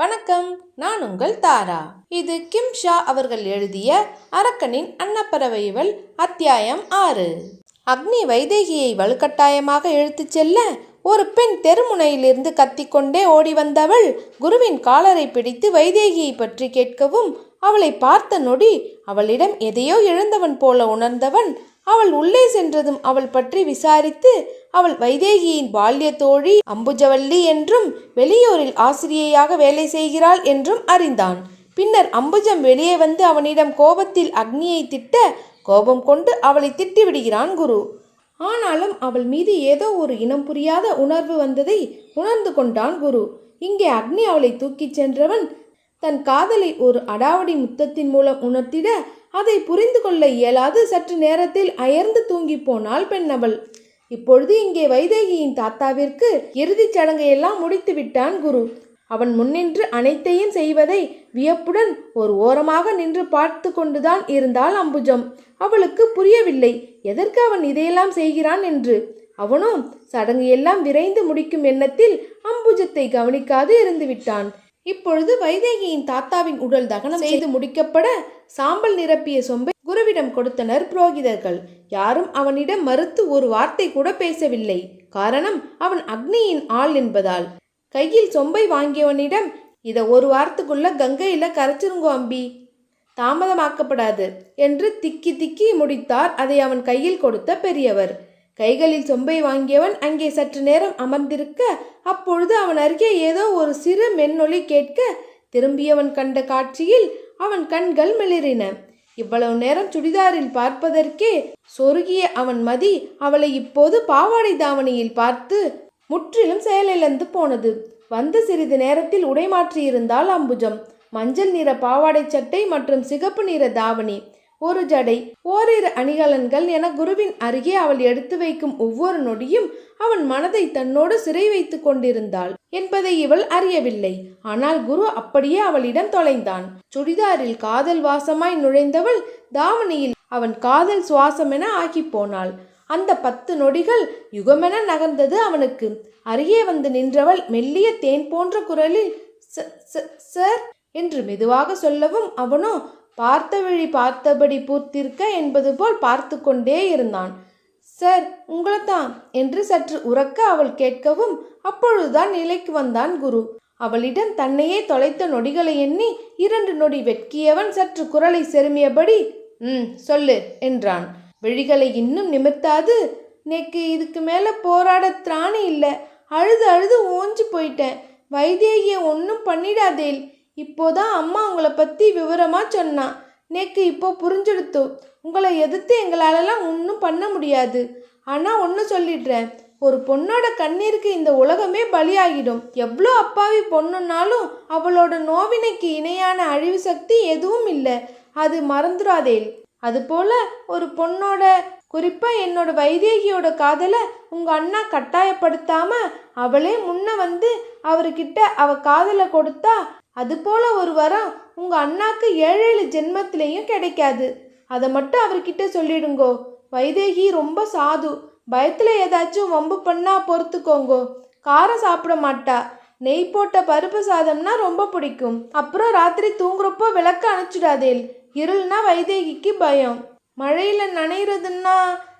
வணக்கம் நான் உங்கள் தாரா. இது கிம் ஷா அவர்கள் எழுதிய அரக்கனின் அன்னப்பறவைவள் அத்தியாயம் ஆறு. அக்னி வைதேகியை வலுக்கட்டாயமாக இழுத்துச் செல்ல ஒரு பெண் தெருமுனையிலிருந்து கத்திக்கொண்டே ஓடி வந்தவள் குருவின் காலரை பிடித்து வைதேகியை பற்றி கேட்கவும் அவளை பார்த்த நொடி அவளிடம் எதையோ இழந்தவன் போல உணர்ந்தவன் அவள் உள்ளே சென்றதும் அவள் பற்றி விசாரித்து அவள் வைதேகியின் பால்ய தோழி அம்புஜவல்லி என்றும் வெளியூரில் ஆசிரியையாக வேலை செய்கிறாள் என்றும் அறிந்தான். பின்னர் அம்புஜம் வெளியே வந்து அவனிடம் கோபத்தில் அக்னியை திட்ட கோபம் கொண்டு அவளை திட்டி விடுகிறான் குரு. ஆனாலும் அவள் மீது ஏதோ ஒரு இனம் புரியாத உணர்வு வந்ததை உணர்ந்து கொண்டான் குரு. இங்கே அக்னி அவளை தூக்கிச் சென்றவன் தன் காதலை ஒரு அடாவடி முத்தத்தின் மூலம் உணர்த்திட அதை புரிந்து கொள்ள இயலாது. சற்று நேரத்தில் அயர்ந்து தூங்கி போனாள் பெண்ணவள். இப்பொழுது இங்கே வைதேகியின் தாத்தாவிற்கு இறுதிச் சடங்கையெல்லாம் முடித்து விட்டான் குரு. அவன் முன்னின்று அனைத்தையும் செய்வதை வியப்புடன் ஒரு ஓரமாக நின்று பார்த்து கொண்டுதான் இருந்தாள் அம்புஜம். அவளுக்கு புரியவில்லை எதற்கு அவன் இதையெல்லாம் செய்கிறான் என்று? அவனோ சடங்கு எல்லாம் விரைந்து முடிக்கும் எண்ணத்தில் அம்புஜத்தை கவனிக்காது இருந்து விட்டான் இப்பொழுது வைதேகியின் தாத்தாவின் உடல் தகனம் செய்து முடிக்கப்பட சாம்பல் நிரப்பிய சொம்பை குருவிடம் கொடுத்தனர் புரோகிதர்கள். யாரும் அவனிடம் மறுத்து ஒரு வார்த்தை கூட பேசவில்லை. காரணம் அவன் அக்னியின் ஆள் என்பதால். கையில் சொம்பை வாங்கியவனிடம் இத ஒரு வாரத்துக்குள்ள கங்கையில கரைச்சிருங்கோ அம்பி. தாமதமாக்கப்படாது என்று திக்கி திக்கி முடித்தார். அதை அவன் கையில் கொடுத்த பெரியவர். கைகளில் சொம்பை வாங்கியவன் அங்கே சற்று நேரம் அமர்ந்திருக்க அப்பொழுது அவன் அருகே ஏதோ ஒரு சிறு மென்னொலி கேட்க திரும்பியவன் கண்ட காட்சியில் அவன் கண்கள் மிளிரின. இவ்வளவு நேரம் சுடிதாரில் பார்ப்பதற்கே சொருகிய அவன் மதி அவளை இப்போது பாவாடை தாவணியில் பார்த்து முற்றிலும் செயலிழந்து போனது. வந்து சிறிது நேரத்தில் உடைமாற்றியிருந்தாள் அம்புஜம். மஞ்சள் நிற பாவாடை சட்டை மற்றும் சிகப்பு நிற தாவணி. ஒரு ஜடை ஓரிரு அணிகலன்கள் என குருவின் அருகே அவள் எடுத்து வைக்கும் ஒவ்வொரு நொடியும் அவன் மனதை தன்னோடு சிறை வைத்துக் கொண்டிருந்தாள் என்பதை இவள் அறியவில்லை. ஆனால் குரு அப்படியே அவளிடம் தொலைந்தான். சுடிதாரில் காதல் வாசமாய் நுழைந்தவள் தாவணியில் அவன் காதல் சுவாசமென ஆகி போனாள். அந்த பத்து நொடிகள் யுகமென நகர்ந்தது அவனுக்கு. அருகே வந்து நின்றவள் மெல்லிய தேன் போன்ற குரலில் "ச- ச- சார் என்று மெதுவாக சொல்லவும் அவனோ பார்த்த வழி பார்த்தபடி பூத்திருக்க என்பது போல் பார்த்து கொண்டே இருந்தான். சார் உங்களைத்தான் என்று சற்று உறக்க அவள் கேட்கவும் அப்பொழுதுதான் நிலைக்கு வந்தான் குரு. அவளிடம் தன்னையே தொலைத்த நொடிகளை எண்ணி இரண்டு நொடி வெட்கியவன் சற்று குரலை செருமியபடி ம் சொல்லு என்றான். விழிகளை இன்னும் நிமிர்த்தாது. நேக்கு இதுக்கு மேலே போராட திராணி இல்லை. அழுது அழுது ஓஞ்சு போயிட்டேன். வைதேகிய ஒன்றும் பண்ணிடாதேல். இப்போதான் அம்மா உங்களை பற்றி விவரமாக சொன்னான் நேக்கு இப்போ புரிஞ்செடுத்தோ. உங்களை எதிர்த்து எங்களாலலாம் ஒன்றும் பண்ண முடியாது. ஆனால் ஒன்று சொல்லிடுறேன். ஒரு பொண்ணோட கண்ணீருக்கு இந்த உலகமே பலியாகிடும். எவ்வளோ அப்பாவி பொண்ணுன்னாலும் அவளோட நோவினைக்கு இணையான அழிவு சக்தி எதுவும் இல்லை. அது மறந்துடாதேல் அதுபோல ஒரு பொண்ணோட குறிப்பாக என்னோட வைதேகியோட காதலை உங்கள் அண்ணா கட்டாயப்படுத்தாமல் அவளே முன்ன வந்து அவர்கிட்ட அவ காதலை கொடுத்தா அதுபோல ஒரு வரம் உங்கள் அண்ணாக்கு ஏழேழு ஜென்மத்திலையும் கிடைக்காது. அதை மட்டும் அவர்கிட்ட சொல்லிடுங்கோ. வைதேகி ரொம்ப சாது. பயத்தில் ஏதாச்சும் வம்பு பண்ணா பொறுத்துக்கோங்கோ. காரம் சாப்பிட மாட்டா. நெய் போட்ட பருப்பு சாதம்னா ரொம்ப பிடிக்கும். அப்புறம் ராத்திரி தூங்குறப்போ விளக்க அணைச்சிடாதேல். இருள்னா வைதேகிக்கு பயம். மழையில் நனைகிறதுன்னா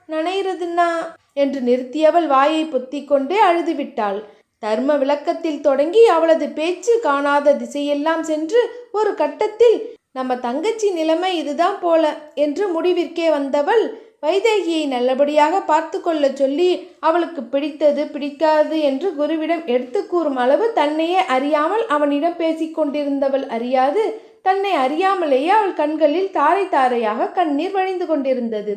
நனைகிறதுன்னா என்று நிறுத்தியவள் வாயை பொத்தி கொண்டே அழுதுவிட்டாள். தர்ம விளக்கத்தில் தொடங்கி அவளது பேச்சு காணாத திசையெல்லாம் சென்று ஒரு கட்டத்தில் நம்ம தங்கச்சி நிலைமை இதுதான் போல என்று முடிவிற்கே வந்தவள் வைதேகியை நல்லபடியாக பார்த்து கொள்ள சொல்லி அவளுக்கு பிடித்தது பிடிக்காது என்று குருவிடம் எடுத்து கூறும் அளவு தன்னையே அறியாமல் அவனிடம் பேசிக்கொண்டிருந்தவள் அறியாது. தன்னை அறியாமலேயே அவள் கண்களில் தாரை தாரையாக கண்ணீர் வழிந்து கொண்டிருந்தது.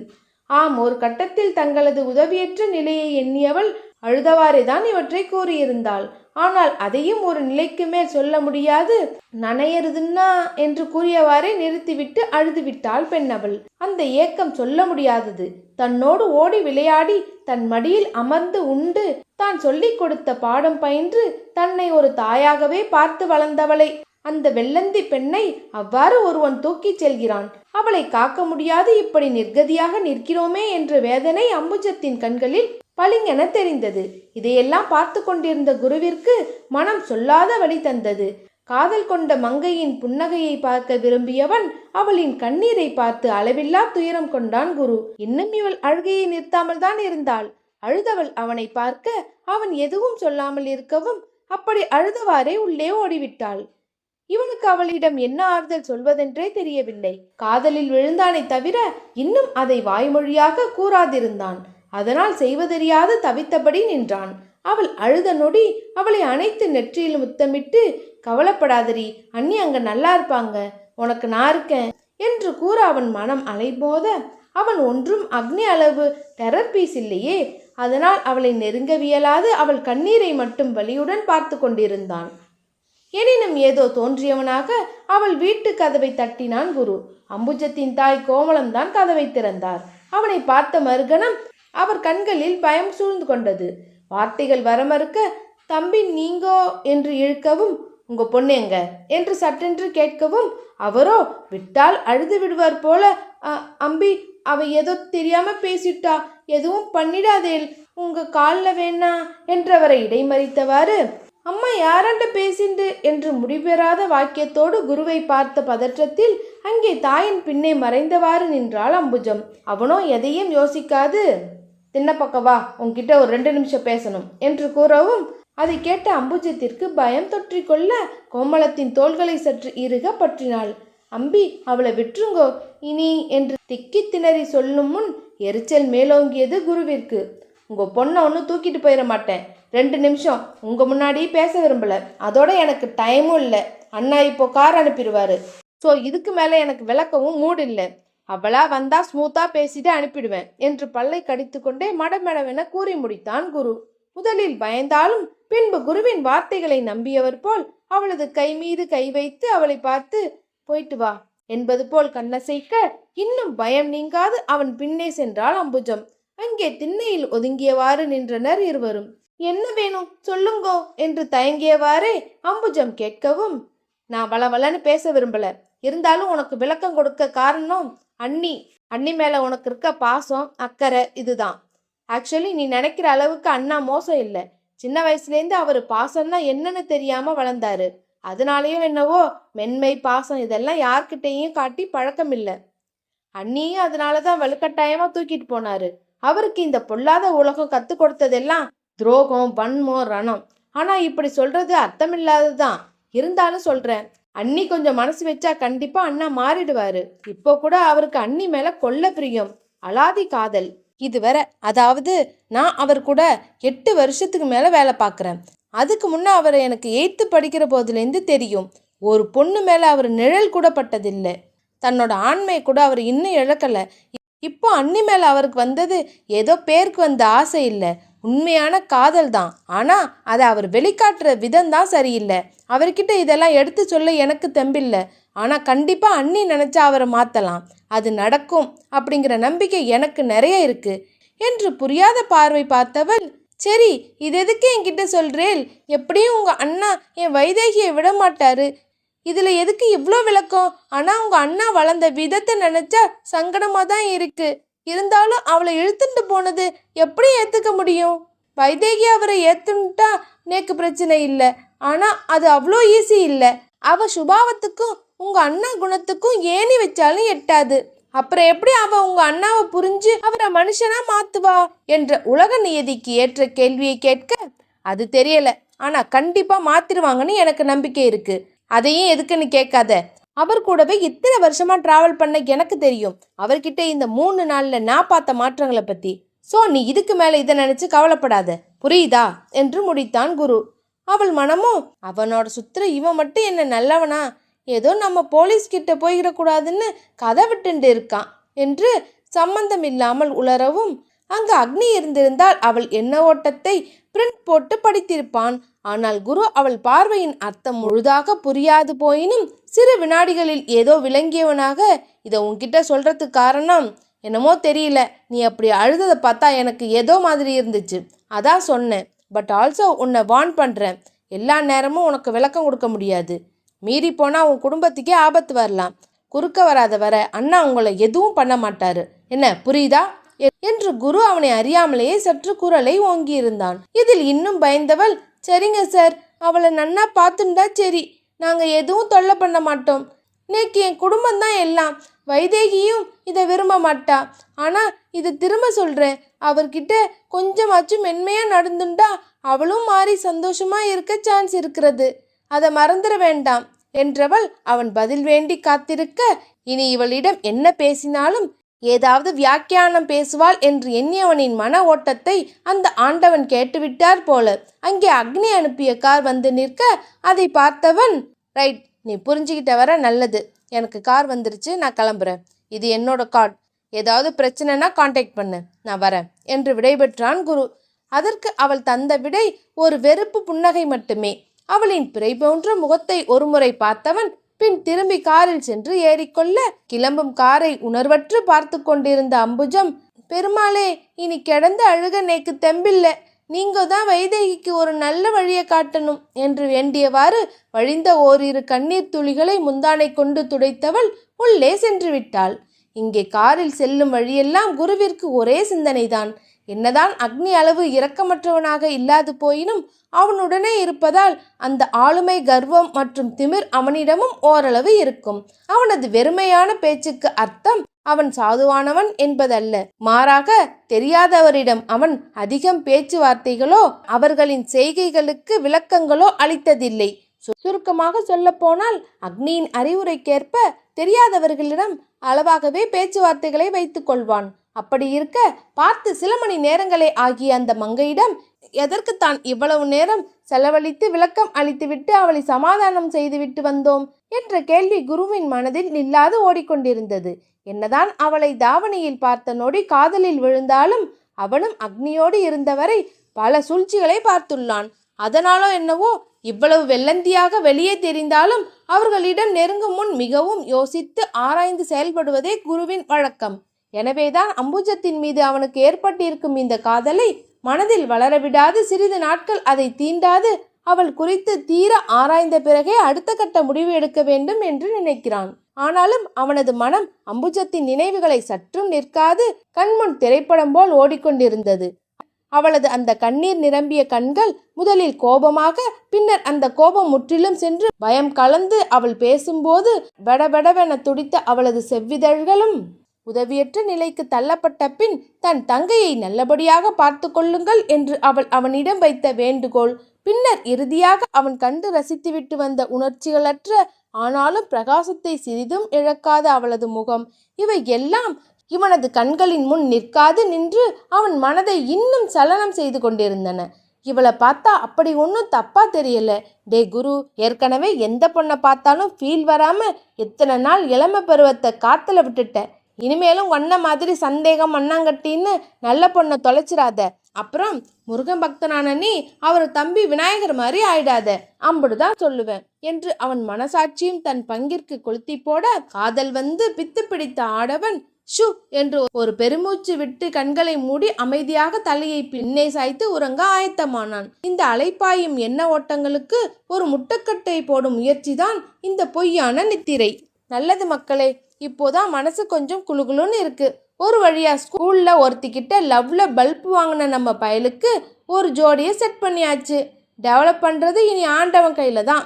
ஆம் ஒரு கட்டத்தில் தங்களது உதவியற்ற நிலையை எண்ணியவள் அழுதவாறேதான் இவற்றை கூறியிருந்தாள். ஆனால் அதையும் ஒரு நிலைக்கு மேல் சொல்ல முடியாது. நனையறுதுன்னா என்று கூறியவாறே நிறுத்திவிட்டு அழுதுவிட்டாள் பெண்ணவள். அந்த ஏக்கம் சொல்ல முடியாதது. தன்னோடு ஓடி விளையாடி தன் மடியில் அமர்ந்து உண்டு. தான் சொல்லிக் கொடுத்த பாடம் பயின்று தன்னை ஒரு தாயாகவே பார்த்து வளர்ந்தவளை. அந்த வெள்ளந்தி பெண்ணை அவ்வாறு ஒருவன் தூக்கிச் செல்கிறான். அவளை காக்க முடியாது இப்படி நிர்கதியாக நிற்கிறோமே என்ற வேதனை அம்புஜத்தின் கண்களில் பளிங்கென தெரிந்தது. இதையெல்லாம் பார்த்து கொண்டிருந்த குருவிற்கு மனம் சொல்லாத வழி தந்தது. காதல் கொண்ட மங்கையின் புன்னகையை பார்க்க விரும்பியவன் அவளின் கண்ணீரை பார்த்து அளவில்லா துயரம் கொண்டான் குரு. இன்னும் இவள் அழுகையை நிறுத்தாமல் தான் இருந்தாள். அழுதவள் அவனை பார்க்க அவன் எதுவும் சொல்லாமல் இருக்கவும் அப்படி அழுதவாறே உள்ளே ஓடிவிட்டாள். இவனுக்கு அவளிடம் என்ன ஆறுதல் சொல்வதென்றே தெரியவில்லை. காதலில் விழுந்தானே தவிர இன்னும் அதை வாய்மொழியாக கூறாதிருந்தான். அதனால் செய்வதறியாது தவித்தபடி நின்றான். அவள் அழுத நொடி அவளை அணைத்து நெற்றியில் முத்தமிட்டு கவலைப்படாதடி அண்ணி அங்க நல்லா இருப்பாங்க. உனக்கு நான் இருக்கேன் என்று கூற அவன் மனம் அலைபோத அவன் ஒன்றும் அக்னி அளவு டெரர் பீஸ் இல்லையே. அதனால் அவளை நெருங்கவியலாது அவள் கண்ணீரை மட்டும் வலியுடன் பார்த்து கொண்டிருந்தான். எனினும் ஏதோ தோன்றியவனாக அவள் வீட்டு கதவை தட்டினான் குரு. அம்புஜத்தின் தாய் கோமலம்தான் கதவை திறந்தார். அவனை பார்த்த மறுகணம் அவர் கண்களில் பயம் சூழ்ந்து கொண்டது. வார்த்தைகள் வர மறுக்க தம்பி நீங்கோ என்று இழுக்கவும் உங்க பொண்ணு எங்க? என்று சட்டென்று கேட்கவும் அவரோ விட்டால் அழுது விடுவார் போல. அம்பி அவ ஏதோ தெரியாம பேசிட்டா எதுவும் பண்ணிடாதேல். உங்க காலில் வேணா என்றவரை இடைமறித்தவாறு அம்மா யாரண்ட பேசிண்டு என்று முடிபெறாத வாக்கியத்தோடு குருவை பார்த்த பதற்றத்தில் அங்கே தாயின் பின்னே மறைந்தவாறு நின்றாள் அம்புஜம். அவனோ எதையும் யோசிக்காது. தின்னப்பக்கவா உன்கிட்ட ஒரு ரெண்டு நிமிஷம் பேசணும் என்று கூறவும் அதை கேட்ட அம்புஜத்திற்கு பயம் தொற்றிக்கொள்ள கோமளத்தின் தோள்களை சற்று இறுக பற்றினாள். அம்பி அவளை விட்டுருங்கோ இனி என்று திக்கி திணறி சொல்லும் முன் எரிச்சல் மேலோங்கியது குருவிற்கு. உங்கள் பொண்ணை ஒன்றும் தூக்கிட்டு போயிட மாட்டேன். ரெண்டு நிமிஷம். உங்கள் முன்னாடி பேச விரும்பல. அதோட எனக்கு டைமும் இல்லை. அண்ணா இப்போ கார் அனுப்பிடுவார். ஸோ இதுக்கு மேலே எனக்கு விளக்கவும் மூடு இல்லை. அவளா வந்தா ஸ்மூத்தாக பேசிட்டு அனுப்பிடுவேன் என்று பல்லை கடித்துக்கொண்டே மடமெடவென கூறி முடித்தான் குரு. முதலில் பயந்தாலும் பின்பு குருவின் வார்த்தைகளை நம்பியவர் போல் அவளது கை மீது கை வைத்து அவளை பார்த்து போயிட்டு வா என்பது போல் கண்ணசைக்க இன்னும் பயம் நீங்காது. அவன் பின்னே சென்றாள் அம்புஜம். அங்கே திண்ணையில் ஒதுங்கியவாறு நின்றனர் இருவரும். என்ன வேணும்? சொல்லுங்கோ! என்று தயங்கியவாறே அம்புஜம் கேட்கவும் நான் வளவலன்னு பேச விரும்பல. இருந்தாலும் உனக்கு விளக்கம் கொடுக்க காரணம் அண்ணி. அண்ணி மேல உனக்கு இருக்க பாசம் அக்கறை இதுதான். ஆக்சுவலி நீ நினைக்கிற அளவுக்கு அண்ணா மோசம் இல்லை. சின்ன வயசுலேருந்து அவர் பாசம்னா என்னன்னு தெரியாம வளர்ந்தாரு. அதனாலேயோ என்னவோ மென்மை பாசம் இதெல்லாம் யார்கிட்டயும் காட்டி பழக்கம் இல்லை. அண்ணியும் அதனால தான் வலுக்கட்டாயமா தூக்கிட்டு போனாரு. அவருக்கு இந்த பொல்லாத உலகம் கத்து கொடுத்ததெல்லாம் துரோகம் வன்மம் ரணம். ஆனால் இப்படி சொல்கிறது அர்த்தமில்லாதது தான் இருந்தாலும் சொல்கிறேன் அண்ணி கொஞ்சம் மனசு வச்சா கண்டிப்பாக அண்ணா மாறிடுவார். இப்போ கூட அவருக்கு அண்ணி மேலே கொல்ல பிரியம். அலாதி காதல். இதுவரை அதாவது நான் அவர் கூட எட்டு வருஷத்துக்கு மேலே வேலை பார்க்குறேன். அதுக்கு முன்னே அவரை எனக்கு எயித்து படிக்கிற போதுலேருந்து தெரியும். ஒரு பொண்ணு மேலே அவர் நிழல் கூட பட்டதில்லை. தன்னோட ஆண்மை கூட அவர் இன்னும் இழக்கலை. இப்போ அண்ணி மேலே அவருக்கு வந்தது ஏதோ பேருக்கு வந்த ஆசை இல்லை. உண்மையான காதல் தான். ஆனால் அதை அவர் வெளிக்காட்டுற விதம் தான் சரியில்லை. அவர்கிட்ட இதெல்லாம் எடுத்து சொல்ல எனக்கு தெம்பில்லை. ஆனால் கண்டிப்பாக அண்ணி நினச்சா அவரை மாற்றலாம் அது நடக்கும் அப்படிங்கிற நம்பிக்கை எனக்கு நிறைய இருக்கு. என்று புரியாத பார்வை பார்த்தவள் சரி இது எதுக்கு என்கிட்ட சொல்கிறேன் எப்படியும் உங்கள் அண்ணா என் வைதேகியை விட மாட்டாரு. இதில் எதுக்கு இவ்வளோ விளக்கம்? ஆனால் உங்கள் அண்ணா வளர்ந்த விதத்தை நினச்சா சங்கடமாக தான் இருக்குது இருந்தாலும் அவளை இழுத்துட்டு போனது எப்படி ஏற்றுக்க முடியும்? வைதேகி அவரை ஏற்றுன்ட்டா நேக்கு பிரச்சனை இல்லை. ஆனால் அது அவ்வளோ ஈஸி இல்லை. அவள் சுபாவத்துக்கும் உங்கள் அண்ணா குணத்துக்கும் ஏணி வச்சாலும் எட்டாது. அப்புறம் எப்படி அவ உங்க அண்ணாவை புரிஞ்சு அவரை மனுஷனா மாத்துவா என்ற உலக நியதிக்கு ஏற்ற கேள்வியை கேட்க அது தெரியல. ஆனா கண்டிப்பா மாத்திருவாங்கன்னு எனக்கு நம்பிக்கை இருக்கு. அதையும் எதுக்குன்னு கேட்காத. அவர் கூடவே இத்தனை வருஷமா டிராவல் பண்ண எனக்கு தெரியும். அவர்கிட்ட இந்த மூணு நாள்ல நான் பார்த்த மாற்றங்களை பத்தி. சோ நீ இதுக்கு மேல இதை நினைச்சு கவலைப்படாத. புரியுதா? என்று முடித்தான் குரு. அவள் மனமும் அவனோட சுத்துற இவன் மட்டும் என்ன நல்லவனா? ஏதோ நம்ம போலீஸ் கிட்ட போயிடக்கூடாதுன்னு கதை விட்டுண்டு இருக்கான். என்று சம்பந்தம் இல்லாமல் உளரவும் அங்கு அக்னி இருந்திருந்தால் அவள் என்ன ஓட்டத்தை பிரிண்ட் போட்டு படித்திருப்பான். ஆனால் குரு அவள் பார்வையின் அர்த்தம் முழுதாக புரியாது போயினும் சிறு வினாடிகளில் ஏதோ விளங்கியவனாக இதை உன்கிட்ட சொல்கிறதுக்கு காரணம்? என்னமோ தெரியல. நீ அப்படி அழுததை பார்த்தா எனக்கு ஏதோ மாதிரி இருந்துச்சு. அதான் சொன்னேன். பட் ஆல்சோ உன்னை வார்ன் பண்ணுறேன் எல்லா நேரமும் உனக்கு விளக்கம் கொடுக்க முடியாது. மீறி போனால் உன் குடும்பத்துக்கே ஆபத்து வரலாம். குறுக்க வராத வர அண்ணா உங்களை எதுவும் பண்ண மாட்டாரு. என்ன புரியுதா? என்று குரு அவனை அறியாமலேயே சற்று குரலை ஓங்கியிருந்தான். இதில் இன்னும் பயந்தவள் சரிங்க சார். அவளை நன்னா பார்த்துண்டா சரி. நாங்கள் எதுவும் தொல்லை பண்ண மாட்டோம். இன்னைக்கு என் குடும்பம் தான் எல்லாம். வைதேகியும் இதை விரும்ப மாட்டா. ஆனால் இது திரும்ப சொல்கிறேன் அவர்கிட்ட கொஞ்சமாச்சும் மென்மையாக நடந்துண்டா அவளும் மாறி சந்தோஷமாக இருக்க சான்ஸ் இருக்கிறது. அதை மறந்துட வேண்டாம். என்றவள் அவன் பதில் வேண்டி காத்திருக்க இனி இவளிடம் என்ன பேசினாலும் ஏதாவது வியாக்கியானம் பேசுவாள் என்று எண்ணியவனின் மன ஓட்டத்தை அந்த ஆண்டவன் கேட்டுவிட்டார் போல. அங்கே அக்னி அனுப்பிய கார் வந்து நிற்க அதை பார்த்தவன் ரைட் நீ புரிஞ்சுக்கிட்ட வர நல்லது. எனக்கு கார் வந்துருச்சு நான் கிளம்புறேன். இது என்னோட கார்டு ஏதாவது பிரச்சனைனா காண்டாக்ட் பண்ணு. நான் வரேன். என்று விடைபெற்றான் குரு. அதற்கு அவள் தந்த விடை ஒரு வெறுப்பு புன்னகை மட்டுமே. அவளின் பிறை போன்ற முகத்தை ஒருமுறை பார்த்தவன் பின் திரும்பி காரில் சென்று ஏறிக்கொள்ள கிளம்பும் காரை உணர்வற்று பார்த்து கொண்டிருந்த அம்புஜம் பெருமாளே இனி கிடந்த அழுக நேக்கு தெம்பில்ல. நீங்க தான் வைதேகிக்கு ஒரு நல்ல வழியை காட்டணும் என்று வேண்டியவாறு வழிந்த ஓரிரு கண்ணீர் துளிகளை முந்தானை கொண்டு துடைத்தவள் உள்ளே சென்று விட்டாள். இங்கே காரில் செல்லும் வழியெல்லாம் குருவிற்கு ஒரே சிந்தனைதான். என்னதான் அக்னி அளவு இரக்கமற்றவனாக இல்லாது போயினும் அவனுடனே இருப்பதால் அந்த ஆளுமை கர்வம் மற்றும் திமிர் அவனிடமும் ஓரளவு இருக்கும். அவனது வெறுமையான பேச்சுக்கு அர்த்தம் அவன் சாதுவானவன் என்பதல்ல. மாறாக தெரியாதவரிடம் அவன் அதிகம் பேச்சுவார்த்தைகளோ அவர்களின் செய்கைகளுக்கு விளக்கங்களோ அளித்ததில்லை. சுருக்கமாக சொல்லப்போனால் அக்னியின் அறிவுரைக்கேற்ப தெரியாதவர்களிடம் அளவாகவே பேச்சுவார்த்தைகளை வைத்துக் கொள்வான். அப்படி இருக்க பார்த்து சில மணி நேரங்களே ஆகிய அந்த மங்கையிடம் எதற்கு தான் இவ்வளவு நேரம் செலவழித்து விளக்கம் அளித்துவிட்டு அவளை சமாதானம் செய்துவிட்டு வந்தோம்? என்ற கேள்வி குருவின் மனதில் நில்லாது ஓடிக்கொண்டிருந்தது. என்னதான் அவளை தாவணியில் பார்த்த நொடி காதலில் விழுந்தாலும் அவனும் அக்னியோடு இருந்தவரை பல சூழ்ச்சிகளை பார்த்துள்ளான். அதனாலோ என்னவோ இவ்வளவு வெள்ளந்தியாக வெளியே தெரிந்தாலும் அவர்களிடம் நெருங்கும் முன் மிகவும் யோசித்து ஆராய்ந்து செயல்படுவதே குருவின் வழக்கம். எனவேதான் அம்புஜத்தின் மீது அவனுக்கு ஏற்பட்டிருக்கும் இந்த காதலை மனதில் வளரவிடாது சிறிது நாட்கள் அதை தீண்டாது அவள் குறித்து தீர ஆராய்ந்த பிறகே அடுத்த கட்ட முடிவு எடுக்க வேண்டும் என்று நினைக்கிறான். ஆனாலும் அவனது மனம் அம்புஜத்தின் நினைவுகளை சற்றும் நிற்காது கண்முன் திரைப்படம் போல் ஓடிக்கொண்டிருந்தது. அவளது அந்த கண்ணீர் நிரம்பிய கண்கள் முதலில் கோபமாக பின்னர் அந்த கோபம் முற்றிலும் சென்று பயம் கலந்து அவள் பேசும்போது வெடவெடவென துடித்த அவளது செவ்விதழ்களும் உதவியற்ற நிலைக்கு தள்ளப்பட்ட பின் தன் தங்கையை நல்லபடியாக பார்த்து கொள்ளுங்கள் என்று அவள் அவனிடம் வைத்த வேண்டுகோள். பின்னர் இறுதியாக அவன் கண்டு ரசித்துவிட்டு வந்த உணர்ச்சிகளற்ற ஆனாலும் பிரகாசத்தை சிறிதும் இழக்காத அவளது முகம். இவை எல்லாம் இவனது கண்களின் முன் நிற்காது நின்று அவன் மனதை இன்னும் சலனம் செய்து கொண்டிருந்தன. இவளை பார்த்தா அப்படி ஒன்றும் தப்பா தெரியல. டே குரு ஏற்கனவே எந்த பொண்ணை பார்த்தாலும் ஃபீல் வராம எத்தனை நாள் இளமை பருவத்தை காத்தில் விட்டுட்ட? இனிமேலும் ஒன்ன மாதிரி சந்தேகம் மண்ணாங்கட்டின்னு நல்ல பொண்ணை தொலைச்சிடாத. அப்புறம் முருகன் பக்தனான நீ அவர் தம்பி விநாயகர் மாதிரி ஆயிடாத. அம்புடுதான் சொல்லுவேன் என்று அவன் மனசாட்சியும் தன் பங்கிற்கு கொளுத்தி போட காதல் வந்து பித்து பிடித்த ஆடவன் ஷு என்று ஒரு பெருமூச்சு விட்டு கண்களை மூடி அமைதியாக தலையை பின்னே சாய்த்து உறங்க ஆயத்தமானான். இந்த அலைப்பாயும் எண்ண ஓட்டங்களுக்கு ஒரு முட்டுக்கட்டை போடும் முயற்சிதான் இந்த பொய்யான நித்திரை. நல்லது மக்களே இப்போதான் மனசு கொஞ்சம் குழுகுலுன்னு இருக்கு. ஒரு வழியா ஸ்கூல்ல ஒருத்திக்கிட்ட லவ்ல பல்ப் வாங்கின நம்ம பயலுக்கு ஒரு ஜோடியை செட் பண்ணியாச்சு. டெவலப் பண்றது இனி ஆண்டவன் கையில தான்.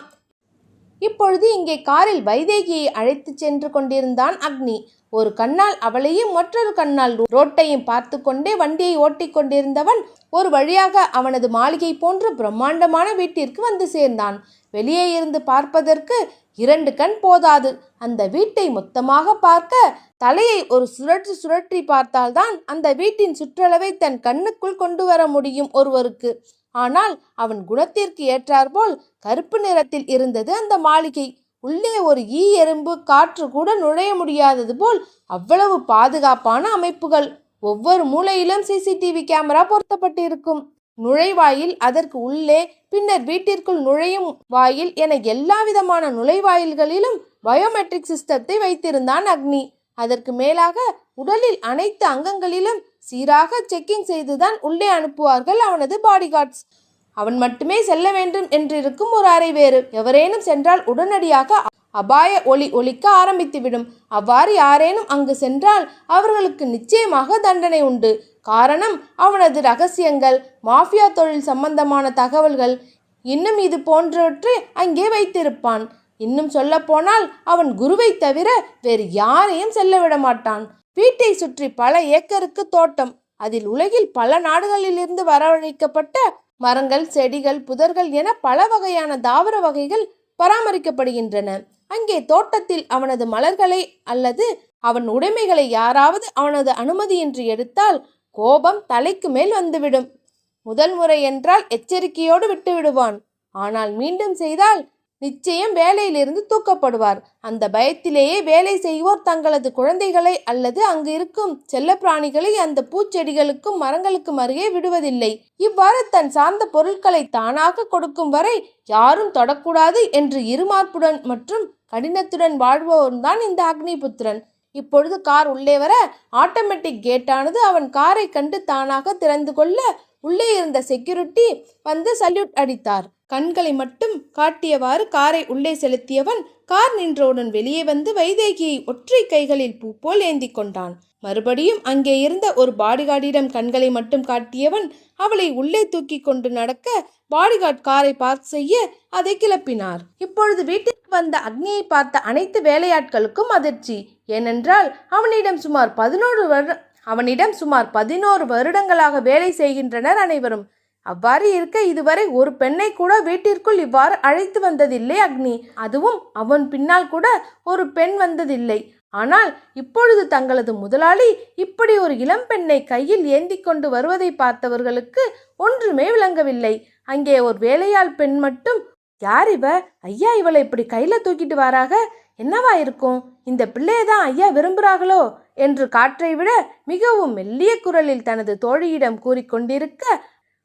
இப்பொழுது இங்கே காரில் வைதேகியை அழைத்து சென்று கொண்டிருந்தான் அக்னி. ஒரு கண்ணால் அவளையும் மற்றொரு கண்ணால் ரோட்டையும் பார்த்து கொண்டே வண்டியை ஓட்டி கொண்டிருந்தவன் ஒரு வழியாக அவனது மாளிகை போன்ற பிரம்மாண்டமான வீட்டிற்கு வந்து சேர்ந்தான். வெளியே இருந்து பார்ப்பதற்கு இரண்டு கண் போதாது. அந்த வீட்டை மொத்தமாக பார்க்க தலையை ஒரு சுழற்றி சுழற்றி பார்த்தால்தான் அந்த வீட்டின் சுற்றளவை தன் கண்ணுக்குள் கொண்டு வர முடியும் ஒருவருக்கு. ஆனால் அவன் குணத்திற்கு ஏற்றாற்போல் கருப்பு நிறத்தில் இருந்தது அந்த மாளிகை. உள்ளே ஒரு ஈ எறும்பு காற்று கூட நுழைய முடியாதது போல் அவ்வளவு பாதுகாப்பான அமைப்புகள். ஒவ்வொரு மூலையிலும் சிசிடிவி கேமரா பொருத்தப்பட்டிருக்கும். நுழைவாயில் அதற்கு உள்ளே பின்னர் வீட்டிற்குள் நுழையும் வாயில் என எல்லா விதமான நுழைவாயில்களிலும் பயோமெட்ரிக் சிஸ்டத்தை வைத்திருந்தான் அக்னி. அதற்கு மேலாக உடலில் அனைத்து அங்கங்களிலும் சீராக செக்கிங் செய்துதான் உள்ளே அனுப்புவார்கள் அவனது பாடிகார்ட்ஸ். அவன் மட்டுமே செல்ல வேண்டும் என்றிருக்கும் ஒரு அறை வேறு. எவரேனும் சென்றால் உடனடியாக அபாய ஒளி ஒலிக்க ஆரம்பித்துவிடும். அவ்வாறு யாரேனும் அங்கு சென்றால் அவர்களுக்கு நிச்சயமாக தண்டனை உண்டு. காரணம் அவனது ரகசியங்கள் மாஃபியா தொழில் சம்பந்தமான தகவல்கள். இன்னும் இது போன்றவற்றை அங்கே வைத்திருப்பான். இன்னும் சொல்லப்போனால் அவன் குருவை தவிர வேறு யாரையும் செல்ல விட மாட்டான். வீட்டை சுற்றி பல ஏக்கருக்கு தோட்டம். அதில் உலகில் பல நாடுகளிலிருந்து வரவழைக்கப்பட்ட மரங்கள் செடிகள் புதர்கள் என பல வகையான தாவர வகைகள் பராமரிக்கப்படுகின்றன. அங்கே தோட்டத்தில் அவனது மலர்களை அல்லது அவன் உடைமைகளை யாராவது அவனது அனுமதியின்றி எடுத்தால் கோபம் தலைக்கு மேல் வந்துவிடும். முதல் முறை என்றால் எச்சரிக்கையோடு விட்டுவிடுவான். ஆனால் மீண்டும் செய்தால் நிச்சயம் வேலையிலிருந்து தூக்கப்படுவார். அந்த பயத்திலேயே வேலை செய்வோர் தங்களது குழந்தைகளை அல்லது அங்கு இருக்கும் செல்ல பிராணிகளை அந்த பூச்செடிகளுக்கும் மரங்களுக்கும் அருகே விடுவதில்லை. இவ்வாறு தன் சார்ந்த பொருட்களை தானாக கொடுக்கும் வரை யாரும் தொடக்கூடாது என்று இருமார்ப்புடன் மற்றும் கடினத்துடன் வாழ்பவன்தான் இந்த அக்னிபுத்திரன். இப்பொழுது கார் உள்ளே வர ஆட்டோமேட்டிக் கேட்டானது அவன் காரை கண்டு தானாக திறந்து கொள்ள உள்ளே இருந்த செக்யூரிட்டி வந்து சல்யூட் அடித்தார். கண்களை மட்டும் காட்டியவாறு காரை உள்ளே செலுத்தியவன் கார் நின்றவுடன் வெளியே வந்து வைதேகியை ஒற்றை கைகளில் பூ போல் ஏந்தி கொண்டான். மறுபடியும் அங்கே இருந்த ஒரு பாடிகார்டிடம் கண்களை மட்டும் காட்டியவன் அவளை உள்ளே தூக்கி கொண்டு நடக்க பாடிகார்ட் காரை பார்க் செய்ய அதை கிளப்பினார். இப்பொழுது வீட்டிற்கு வந்த அக்னியை பார்த்த அனைத்து வேலையாட்களுக்கும் அதிர்ச்சி. ஏனென்றால் அவனிடம் சுமார் பதினோரு வருட அவனிடம் சுமார் பதினோரு வருடங்களாக வேலை செய்கின்றனர் அனைவரும். அவ்வாறு இருக்க இதுவரை ஒரு பெண்ணை கூட வீட்டிற்குள் இவ்வாறு அழைத்து வந்ததில்லை அக்னி. அதுவும் அவன் பின்னால் கூட ஒரு பெண் வந்ததில்லை. ஆனால் இப்பொழுது தங்களது முதலாளி இப்படி ஒரு இளம் பெண்ணை கையில் ஏந்தி கொண்டு வருவதை பார்த்தவர்களுக்கு ஒன்றுமே விளங்கவில்லை. அங்கே ஒரு வேலையாள் பெண் மட்டும் யார் இவ? ஐயா இவளை இப்படி கையில தூக்கிட்டு வராக? என்னவா இருக்கும்? இந்த பிள்ளையை தான் ஐயா விரும்புகிறார்களோ என்று காற்றை விட மிகவும் மெல்லிய குரலில் தனது தோழியிடம் கூறிக்கொண்டிருக்க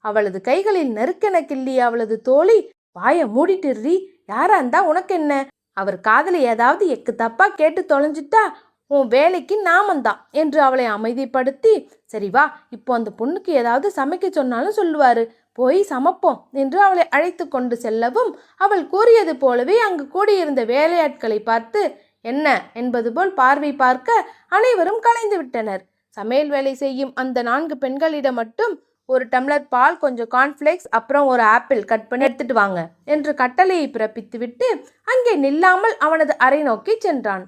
அவளது கைகளில் நறுக்கென கிள்ளிய அவளது தோழி வாய மூடிட்டுறி யாரா இருந்தா உனக்கு என்ன? அவர் காதலை ஏதாவது எக்கு தப்பா கேட்டு தொலைஞ்சிட்டா உன் வேலைக்கு நாமந்தான் என்று அவளை அமைதிப்படுத்தி சரி வா இப்போ அந்த பொண்ணுக்கு ஏதாவது சமைக்க சொன்னாலும் சொல்லுவாரு போய் சமைப்போம் என்று அவளை அழைத்து கொண்டு செல்லவும் அவள் கூறியது போலவே அங்கு கூடியிருந்த வேலையாட்களை பார்த்து என்ன என்பது போல் பார்வை பார்க்க அனைவரும் கலைந்து விட்டனர். சமையல் வேலை செய்யும் அந்த நான்கு பெண்களிடம் மட்டும் ஒரு டம்ளர் பால் கொஞ்சம் கார்ன்ஃப்ளேக்ஸ் அப்புறம் ஒரு ஆப்பிள் கட் பண்ணி எடுத்துட்டு வாங்க என்று கட்டளையை பிறப்பித்துவிட்டு அங்கே நில்லாமல் அவனது அறை நோக்கி சென்றான்.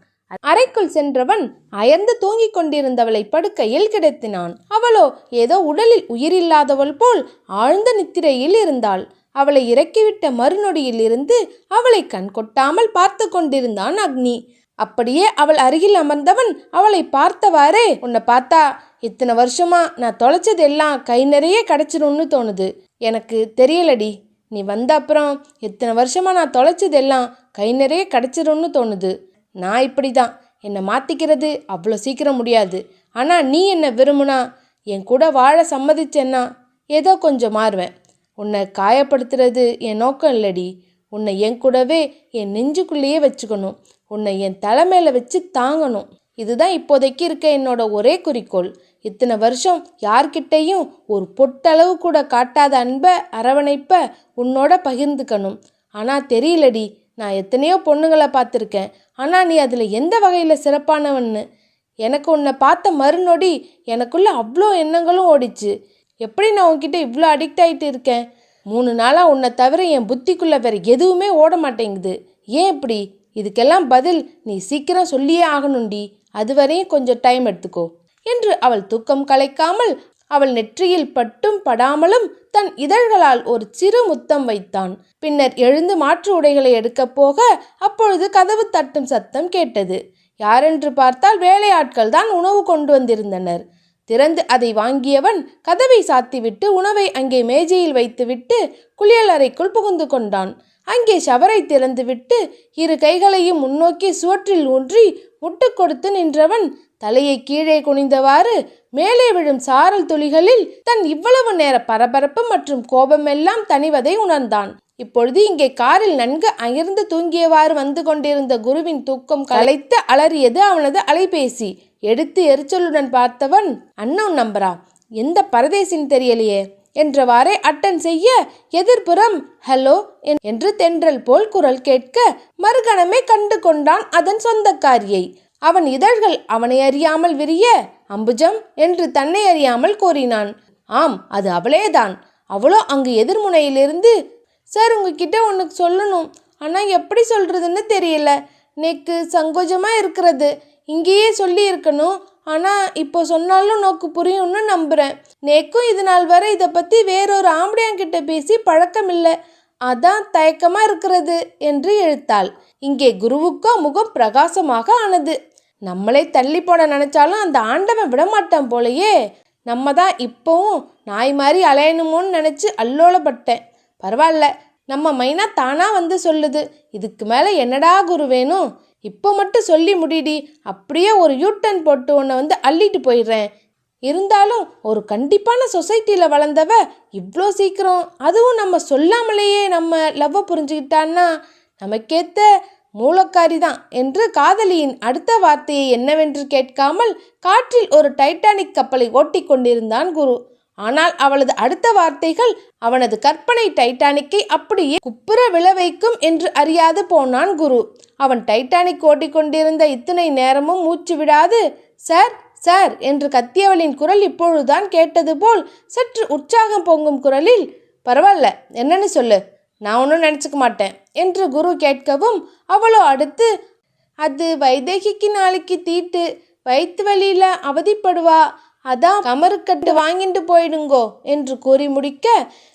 அறைக்குள் சென்றவன் அயர்ந்து தூங்கிக் கொண்டிருந்தவளை படுக்கையில் கிடத்தினான். அவளோ ஏதோ உடலில் உயிரில்லாதவள் போல் ஆழ்ந்த நித்திரையில் இருந்தாள். அவளை இறக்கிவிட்ட மறுநொடியில் இருந்து அவளை கண் கொட்டாமல் பார்த்து கொண்டிருந்தான் அக்னி. அப்படியே அவள் அருகில் அமர்ந்தவன் அவளை பார்த்தவாறே உன்னை பார்த்தா இத்தனை வருஷமா நான் தொலைச்சது எல்லாம் கை நிறைய கிடைச்சிரும்னு தோணுது. எனக்கு தெரியலடி. நீ வந்த அப்புறம் இத்தனை வருஷமா நான் தொலைச்சது எல்லாம் கை நிறைய கிடைச்சிரும்னு தோணுது. நான் இப்படி தான் என்னை மாற்றிக்கிறது அவ்வளோ சீக்கிரம் முடியாது. ஆனால் நீ என்னை விரும்புனா என் கூட வாழ சம்மதிச்சேன்னா ஏதோ கொஞ்சம் மாறுவேன். உன்னை காயப்படுத்துறது என் நோக்கம் இல்லடி. உன்னை என் கூடவே என் நெஞ்சுக்குள்ளேயே வச்சுக்கணும். உன்னை என் தலைமையில வச்சு தாங்கணும். இதுதான் இப்போதைக்கு இருக்க என்னோட ஒரே குறிக்கோள். இத்தனை வருஷம் யார்கிட்டையும் ஒரு பொட்டளவு கூட காட்டாத அன்பை அரவணைப்பை உன்னோட பகிர்ந்துக்கணும். ஆனால் தெரியலடி நான் எத்தனையோ பொண்ணுங்களை பார்த்துருக்கேன். ஆனால் நீ அதில் எந்த வகையில் சிறப்பானவன்னு? எனக்கு உன்னை பார்த்த மறுநொடி எனக்குள்ளே அவ்வளோ எண்ணங்களும் ஓடிச்சு. எப்படி நான் உன்கிட்ட இவ்வளோ அடிக்ட் ஆகிட்டு இருக்கேன்? மூணு நாளாக உன்னை தவிர என் புத்திக்குள்ளே வேறு எதுவுமே ஓட மாட்டேங்குது ஏன் இப்படி? இதுக்கெல்லாம் பதில் நீ சீக்கிரம் சொல்லியே ஆகணுண்டி அதுவரையும் கொஞ்சம் டைம் எடுத்துக்கோ. என்று அவள் தூக்கம் கலைக்காமல் அவள் நெற்றியில் பட்டும் படாமலும் தன் இதழ்களால் ஒரு சிறு முத்தம் வைத்தான். பின்னர் எழுந்து மாற்று உடைகளை எடுக்கப் போக அப்பொழுது கதவு தட்டும் சத்தம் கேட்டது. யாரென்று பார்த்தால் வேலையாட்கள் தான் உணவு கொண்டு வந்திருந்தனர். திறந்து அதை வாங்கியவன் கதவை சாத்திவிட்டு உணவை அங்கே மேஜையில் வைத்துவிட்டு குளியலறைக்குள் புகுந்து கொண்டான். அங்கே ஷவரை திறந்துவிட்டு இரு கைகளையும் முன்னோக்கி சுவற்றில் ஊன்றி முட்டு கொடுத்து நின்றவன் தலையை கீழே குனிந்தவாறு மேலே விழும் சாரல் துளிகளில் தன் இவ்வளவு நேர பரபரப்பு மற்றும் கோபமெல்லாம் தணிவதை உணர்ந்தான். இப்பொழுது இங்கே காரில் நன்கு அயர்ந்து தூங்கியவாறு வந்து கொண்டிருந்த குருவின் தூக்கம் கலைத்து அலறியது அவனது அலைபேசி. எடுத்து எரிச்சலுடன் பார்த்தவன் அண்ணன் நம்பரா? எந்த பரதேசின்னு தெரியலையே. என்றவாறே அட்டன் செய்ய எதிர்ப்புறம் ஹலோ என்று தென்றல் போல் குரல் கேட்க மறுகணமே கண்டு கொண்டான் அதன் சொந்தக்காரியை. அவன் இதழ்கள் அவனை அறியாமல் விரிய அம்புஜம் என்று தன்னை அறியாமல் கூறினான். ஆம் அது அவளேதான். அவளோ அங்கு எதிர்முனையிலிருந்து சார் உங்ககிட்ட உனக்கு சொல்லணும். ஆனால் எப்படி சொல்கிறதுன்னு தெரியல. நேக்கு சங்கோஜமாக இருக்கிறது. இங்கேயே சொல்லி இருக்கணும். ஆனால் இப்போ சொன்னாலும் நோக்கு புரியும்னு நம்புகிறேன் நேக்கும் இது நாள் வரை இதை பற்றி வேறொரு ஆம்படியாங்கிட்ட பேசி பழக்கம் இல்லை அதான் தயக்கமாக இருக்கிறது என்று இழுத்தாள் இங்கே குருவுக்கோ முகம் பிரகாசமாக ஆனது. நம்மளே தள்ளி போட நினச்சாலும் அந்த ஆண்டவன் விடமாட்டான் போலயே. நம்ம தான் இப்போவும் நாய் மாதிரி அலையணுமோன்னு நினச்சி அல்லோலப்பட்டேன். பரவாயில்ல நம்ம மைனா தானாக வந்து சொல்லுது. இதுக்கு மேலே என்னடா குரு வேணும்? இப்போ மட்டும் சொல்லி முடிடி. அப்படியே ஒரு யூட்டன் போட்டு உன்னை வந்து அள்ளிட்டு போயிடுறேன். இருந்தாலும் ஒரு கண்டிப்பான சொசைட்டியில் வளர்ந்தவ இவ்வளோ சீக்கிரம் அதுவும் நம்ம சொல்லாமலேயே நம்ம லவ்வை புரிஞ்சுக்கிட்டான்னா நமக்கேத்த மூலக்காரி தான் என்று காதலியின் அடுத்த வார்த்தையை என்னவென்று கேட்காமல் காற்றில் ஒரு டைட்டானிக் கப்பலை ஓட்டி கொண்டிருந்தான் குரு. ஆனால் அவளது அடுத்த வார்த்தைகள் அவனது கற்பனை டைட்டானிக்கை அப்படியே குப்புற விழ வைக்கும் என்று அறியாது போனான் குரு. அவன் டைட்டானிக் ஓட்டிக்கொண்டிருந்த இத்தனை நேரமும் மூச்சு விடாது சார். சார் என்று கத்தியவளின் குரல் இப்பொழுதுதான் கேட்டது போல் சற்று உற்சாகம் பொங்கும் குரலில் பரவாயில்ல என்னன்னு சொல்லு. நான் ஒன்றும் நினச்சிக்க மாட்டேன் என்று குரு கேட்கவும் அவளோ அடுத்து அது வைதேகிக்கு நாளைக்கு தீட்டு. வயிற்று வழியில் அவதிப்படுவா. அதான் கமருக்கட்டு வாங்கிட்டு போயிடுங்கோ என்று கூறி முடிக்க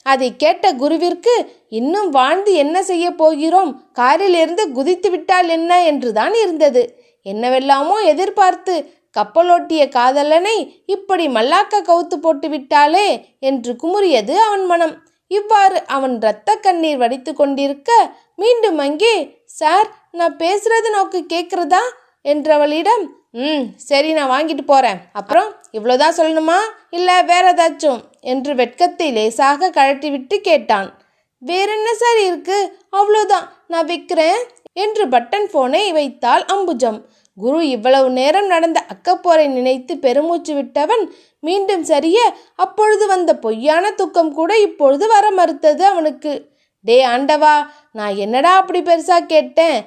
அதை கேட்ட குருவிற்கு இன்னும் வாழ்ந்து என்ன செய்ய போகிறோம்? காரிலிருந்து குதித்து விட்டால் என்ன? என்றுதான் இருந்தது. என்னவெல்லாமோ எதிர்பார்த்து கப்பலோட்டிய காதலனை இப்படி மல்லாக்க கவுத்து போட்டு விட்டாளே என்று குமுறியது அவன் மனம். இவ்வாறு அவன் இரத்த கண்ணீர் வடித்து கொண்டிருக்க மீண்டும் அங்கே சார் நான் பேசுறது நோக்கு கேட்குறதா என்றவளிடம் ம் சரி நான் வாங்கிட்டு போகிறேன் அப்புறம் இவ்வளோதான் சொல்லணுமா? இல்லை வேற ஏதாச்சும்? என்று வெட்கத்தை லேசாக கழட்டிவிட்டு கேட்டான். வேறென்ன சார் இருக்கு? அவ்வளோதான் நான் விற்கிறேன் என்று பட்டன் ஃபோனை வைத்தாள் அம்புஜம். குரு இவ்வளவு நேரம் நடந்த அக்கப்போரை நினைத்து பெருமூச்சு விட்டவன் மீண்டும் சரிய அப்பொழுது வந்த பொய்யான தூக்கம் கூட இப்பொழுது வர மறுத்தது அவனுக்கு. டே ஆண்டவா நான் என்னடா அப்படி பெருசா கேட்டேன்?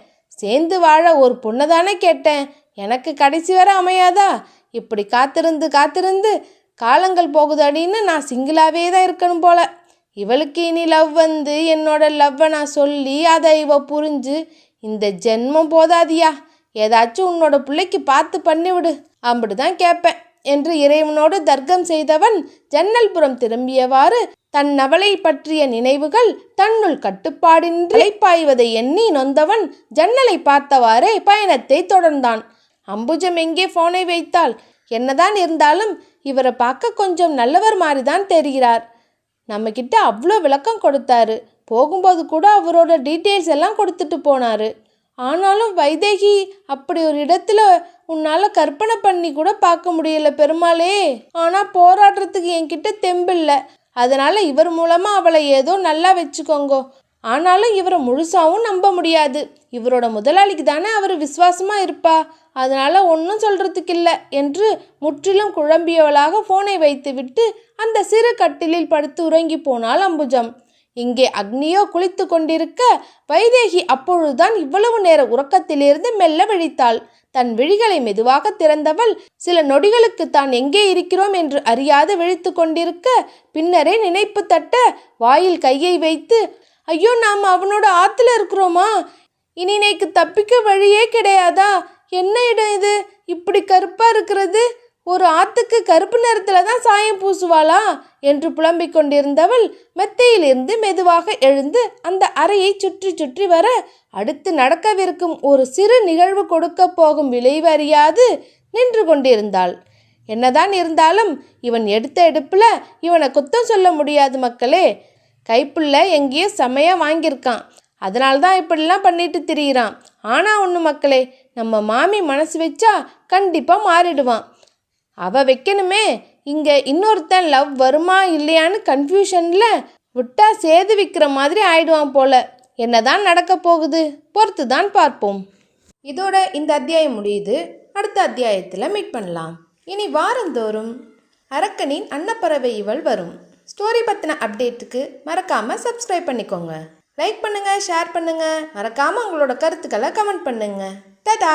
சேர்ந்து வாழ ஒரு பொண்ணை தானே கேட்டேன்? எனக்கு கடைசி வரை அமையாதா? இப்படி காத்திருந்து காத்திருந்து காலங்கள் போகுதடின்னு நான் சிங்கிளாவே தான் இருக்கணும் போல. இவளுக்கு இனி லவ் வந்து என்னோட லவ்வை நான் சொல்லி அதை இவ புரிஞ்சு இந்த ஜென்மம் போதாதியா? ஏதாச்சும் உன்னோட பிள்ளைக்கு பார்த்து பண்ணிவிடு. அப்படிதான் கேட்பேன். என்று இறைவனோடு தர்க்கம் செய்தவன் ஜன்னல்புறம் திரும்பியவாறு தன் நவலை பற்றிய நினைவுகள் தன்னுள் கட்டுப்பாடின்றி பாய்வதை எண்ணி நொந்தவன் ஜன்னலை பார்த்தவாறே பயணத்தை தொடர்ந்தான். அம்புஜம் எங்கே போனை வைத்தாள்? என்னதான் இருந்தாலும் இவரை பார்க்க கொஞ்சம் நல்லவர் மாதிரிதான் தெரிகிறார். நம்மக்கிட்ட அவ்வளோ விளக்கம் கொடுத்தாரு. போகும்போது கூட அவரோட டீட்டெயில்ஸ் எல்லாம் கொடுத்துட்டு போனாரு. ஆனாலும் வைதேகி அப்படி ஒரு இடத்துல உன்னால் கற்பனை பண்ணி கூட பார்க்க முடியல பெருமாளே. ஆனால் போராடுறதுக்கு என்கிட்ட தெம்பில்லை. அதனால் இவர் மூலமாக அவளை ஏதோ நல்லா வச்சுக்கோங்கோ. ஆனாலும் இவரை முழுசாகவும் நம்ப முடியாது. இவரோட முதலாளிக்கு தானே அவர் விசுவாசமாக இருப்பா. அதனால் ஒன்றும் சொல்கிறதுக்கு இல்லை என்று முற்றிலும் குழம்பியவளாக ஃபோனை வைத்துவிட்டு அந்த சிறு கட்டிலில் படுத்து உறங்கி போனாள் அம்புஜம். இங்கே அக்னியோ குளித்து கொண்டிருக்க வைதேகி அப்பொழுதுதான் இவ்வளவு நேர உறக்கத்திலிருந்து மெல்ல விழித்தாள். தன் விழிகளை மெதுவாக திறந்தவள் சில நொடிகளுக்கு தான் எங்கே இருக்கிறோம்? என்று அறியாது விழித்து கொண்டிருக்க பின்னரே நினைப்பு தட்ட வாயில் கையை வைத்து ஐயோ நாம் அவனோட ஆத்துல இருக்கிறோமா? இனி நேக்கு தப்பிக்க வழியே கிடையாதா? என்ன இடம் இது? இப்படி கருப்பா இருக்கிறது? ஒரு ஆத்துக்கு கருப்பு நிறத்துல தான் சாயம் பூசுவாளா? என்று புலம்பிக் கொண்டிருந்தவள் மெத்தையிலிருந்து மெதுவாக எழுந்து அந்த அறையை சுற்றி சுற்றி வர அடுத்து நடக்கவிருக்கும் ஒரு சிறு நிகழ்வு கொடுக்க போகும் விளைவு அறியாது நின்று கொண்டிருந்தாள். என்னதான் இருந்தாலும் இவன் எடுத்த எடுப்பில் இவனை குத்தம் சொல்ல முடியாது மக்களே. கைப்புள்ள எங்கேயோ செமையாக வாங்கியிருக்கான். அதனால தான் இப்படிலாம் பண்ணிட்டு திரியிறான். ஆனால் ஒன்று மக்களே நம்ம மாமி மனசு வச்சா கண்டிப்பாக மாறிடுவான். அவ வைக்கணுமே. இங்க இன்னொருத்தன் லவ் வருமா இல்லையான்னு கன்ஃபியூஷன்ல விட்டா சேது விற்கிற மாதிரி ஆயிடுவான் போல. என்னதான் நடக்க போகுது? பொறுத்து தான் பார்ப்போம். இதோட இந்த அத்தியாயம் முடியுது. அடுத்த அத்தியாயத்தில் மீட் பண்ணலாம். இனி வாரந்தோறும் அரக்கனின் அன்னப்பறவை இவள் வரும். ஸ்டோரி பற்றின அப்டேட்டுக்கு மறக்காமல் சப்ஸ்கிரைப் பண்ணிக்கோங்க. லைக் பண்ணுங்கள் ஷேர் பண்ணுங்கள் மறக்காமல் உங்களோட கருத்துக்களை கமெண்ட் பண்ணுங்கள் ததா